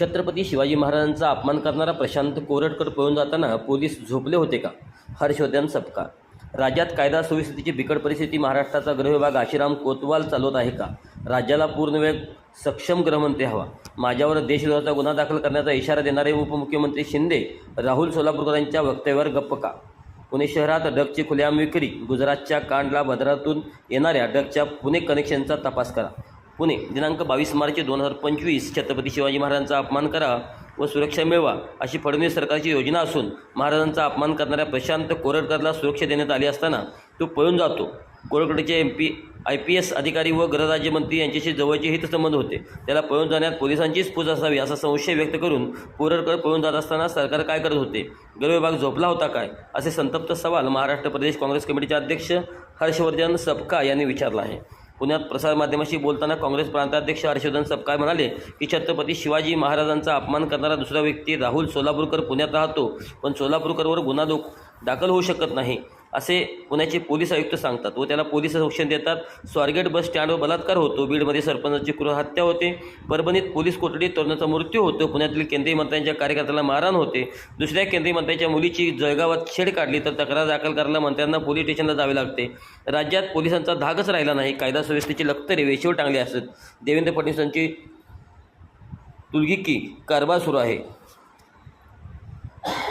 छत्रपती शिवाजी महाराजांचा अपमान करणारा प्रशांत कोरटकर पळून जाताना पोलीस झोपले होते का? हर्षवर्धन सपका. राज्यात कायदा सुव्यवस्थेची बिकट परिस्थिती महाराष्ट्राचा गृहविभाग आशिराम कोतवाल चालवत आहे का? राज्याला पूर्णवेळ सक्षम गृहमंत्री हवा. माझ्यावर देशद्रोहाचा गुन्हा दाखल करण्याचा इशारा देणारे उपमुख्यमंत्री शिंदे राहुल सोलापूरकरांच्या वक्तव्यावर गप्प का? पुणे शहरात ड्रगची खुलेआम विक्री गुजरातच्या कांडला बदरातून येणाऱ्या डगच्या पुणे कनेक्शनचा तपास करा. पुणे दिनांक बावीस मार्च दोन हजार पंचवीस छत्रपती शिवाजी महाराजांचा अपमान करा व सुरक्षा मिळवा अशी फडणवीस सरकारची योजना असून महाराजांचा अपमान करणाऱ्या प्रशांत कोरडकरला सुरक्षा देण्यात आली असताना तो पळून जातो. कोरडकडचे M P I P S अधिकारी व गृहराज्यमंत्री यांच्याशी जवळचे हितसंबंध होते. त्याला पळून जाण्यात पोलिसांचीच पूज असावी असा संशय व्यक्त करून कोरडकर पळून जात असताना सरकार काय करत होते? गृहविभाग झोपला होता काय? असे संतप्त सवाल महाराष्ट्र प्रदेश काँग्रेस कमिटीचे अध्यक्ष हर्षवर्धन सपका यांनी विचारला आहे. पुण्यात प्रसारमाध्यमाशी बोलताना काँग्रेस प्रांताध्यक्ष हर्षवर्धन सपकाळ म्हणाले की छत्रपती शिवाजी महाराजांचा अपमान करणारा दुसरा व्यक्ती राहुल सोलापूरकर पुण्यात राहतो पण सोलापूरकरवर गुन्हा दो दाखल होऊ शकत नाही असे पुण्याचे पोलीस आयुक्त सांगतात व त्याला पोलीस संरक्षण देतात. स्वारगेट बस स्टँडवर बलात्कार होतो. बीडमध्ये सरपंचाची क्रूर हत्या होते. परभणीत पोलीस कोठडीत तरुणाचा मृत्यू होतो. पुण्यातील केंद्रीय मंत्र्यांच्या कार्यकर्त्याला मारहाण होते. दुसऱ्या केंद्रीय मंत्र्यांच्या मुलीची जळगावात छेड काढली तर तक्रार दाखल करायला मंत्र्यांना पोलीस स्टेशनला जावे लागते. राज्यात पोलिसांचा धागच राहिला नाही. कायदा सुव्यवस्थेची लक्तरे वेशीवर टांगली असत. देवेंद्र फडणवीसांची तुलगिकी कारभार सुरू आहे.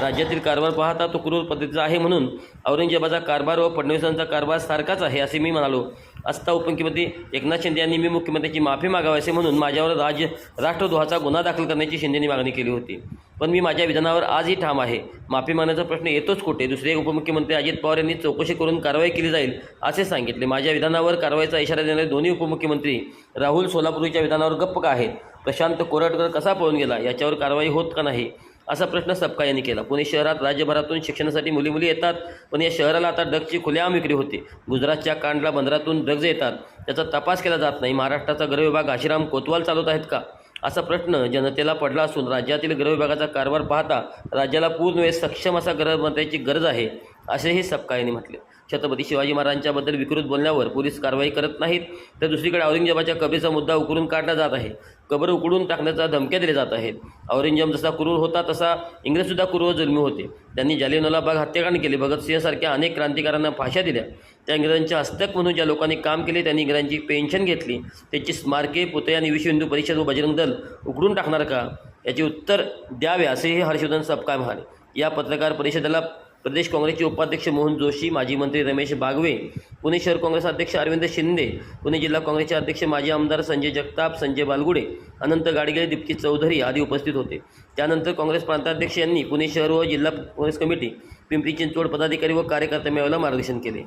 राज्यातील कारभार पाहता तो क्रूर पद्धतीचा आहे म्हणून औरंगजेबाचा कारभार व फडणवीसांचा कारभार सारखाच आहे असे मी म्हणालो. असता उपमुख्यमंत्री एकनाथ शिंदे यांनी मी मुख्यमंत्र्यांची माफी मागावी असे म्हणून माझ्यावर राज्य राष्ट्रद्रोहाचा गुन्हा दाखल करण्याची शिंदेनी मागणी केली होती. पण मी माझ्या विधानावर आजही ठाम आहे. माफी मागण्याचा प्रश्न येतोच कुठे? दुसरे उपमुख्यमंत्री अजित पवार यांनी चौकशी करून कारवाई केली जाईल असे सांगितले. माझ्या विधानावर कारवाईचा इशारा देणारे दोन्ही उपमुख्यमंत्री राहुल सोलापूरच्या विधानावर गप्प का आहेत? प्रशांत कोरटकर कसा पळून गेला? याच्यावर कारवाई होत का नाही? असा प्रश्न सपका यांनी केला. पुणे शहरात राज्यभरातून शिक्षणासाठी मुली मुली येतात पण या शहराला आता ड्रग्जची खुलेआम विक्री होते. गुजरातच्या कांडला बंदरातून ड्रग्ज येतात. त्याचा तपास केला जात नाही. महाराष्ट्राचा गृहविभाग आशिराम कोतवाल चालवत आहेत का? असा प्रश्न जनतेला पडला असून राज्यातील गृहविभागाचा कारभार पाहता राज्याला पूर्ण वेळ सक्षम असा गृहमंत्र्याची गरज आहे. असेही सपका यांनी म्हटले. छत्रपती शिवाजी महाराजांच्याबद्दल विकृत बोलण्यावर पोलीस कारवाई करत नाहीत तर दुसरीकडे औरंगजेबाच्या कबरीचा मुद्दा उकरून काढला जात आहे. कबर उकडून टाकण्याचा धमक्या दिल्या जात आहेत. औरंगजेब जसा क्रूर होता तसा इंग्रजसुद्धा क्रूर जन्मी जुलमी होते. त्यांनी जालियनवाला बाग हत्याकांड केले. भगतसिंहसारख्या अनेक क्रांतिकारांना फाशा दिल्या. त्या इंग्रजांच्या हस्तक म्हणून ज्या लोकांनी काम केले त्यांनी इंग्रजांची पेन्शन घेतली. त्याची स्मारके पुतळे आणि विश्व हिंदू परिषद व बजरंग दल उकडून टाकणार का? याचे उत्तर द्यावे असेही हर्षवर्धन सपकाळ म्हणाले. या पत्रकार परिषदेला प्रदेश काँग्रेसचे उपाध्यक्ष मोहन जोशी माजी मंत्री रमेश बागवे पुणे शहर काँग्रेस अध्यक्ष अरविंद शिंदे पुणे जिल्हा काँग्रेसचे अध्यक्ष माजी आमदार संजय जगताप संजय बालगुडे अनंत गाडगेले दीप्ती चौधरी आदी उपस्थित होते. त्यानंतर काँग्रेस प्रांताध्यक्ष यांनी पुणे शहर व जिल्हा काँग्रेस कमिटी पिंपरी चिंचवड पदाधिकारी व कार्यकर्ते मेळाव्याला मार्गदर्शन केले.